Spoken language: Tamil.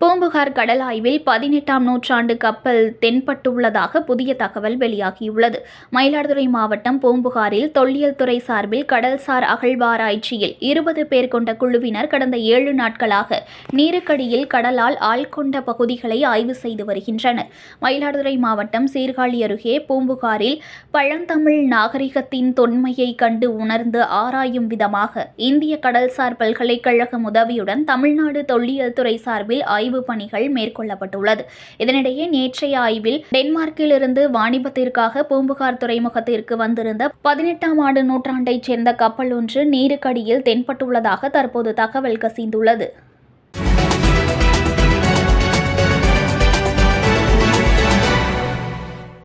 பூம்புகார் கடல் ஆய்வில் பதினெட்டாம் நூற்றாண்டு கப்பல் தென்பட்டுள்ளதாக புதிய தகவல் வெளியாகியுள்ளது. மயிலாடுதுறை மாவட்டம் பூம்புகாரில் தொல்லியல் துறை சார்பில் கடல்சார் அகழ்வாராய்ச்சியில் இருபது பேர் கொண்ட குழுவினர் கடந்த ஏழு நாட்களாக நீருக்கடியில் கடலால் ஆள் கொண்ட பகுதிகளை ஆய்வு செய்து வருகின்றனர். மயிலாடுதுறை மாவட்டம் சீர்காழி அருகே பூம்புகாரில் பழந்தமிழ் நாகரிகத்தின் தொன்மையை கண்டு உணர்ந்து ஆராயும் விதமாக இந்திய கடல்சார் பல்கலைக்கழகம் உதவியுடன் தமிழ்நாடு தொல்லியல் துறை சார்பில் ஆய்வு பணிகள் மேற்கொள்ளப்பட்டுள்ளது. இதனிடையே நேற்றைய ஆய்வில் டென்மார்க்கிலிருந்து வாணிபத்திற்காக பூம்புகார் துறைமுகத்திற்கு வந்திருந்த பதினெட்டாம் ஆண்டு நூற்றாண்டைச் சேர்ந்த கப்பல் ஒன்று நீருக்கடியில் தென்பட்டுள்ளதாக தற்போது தகவல் கசிந்துள்ளது.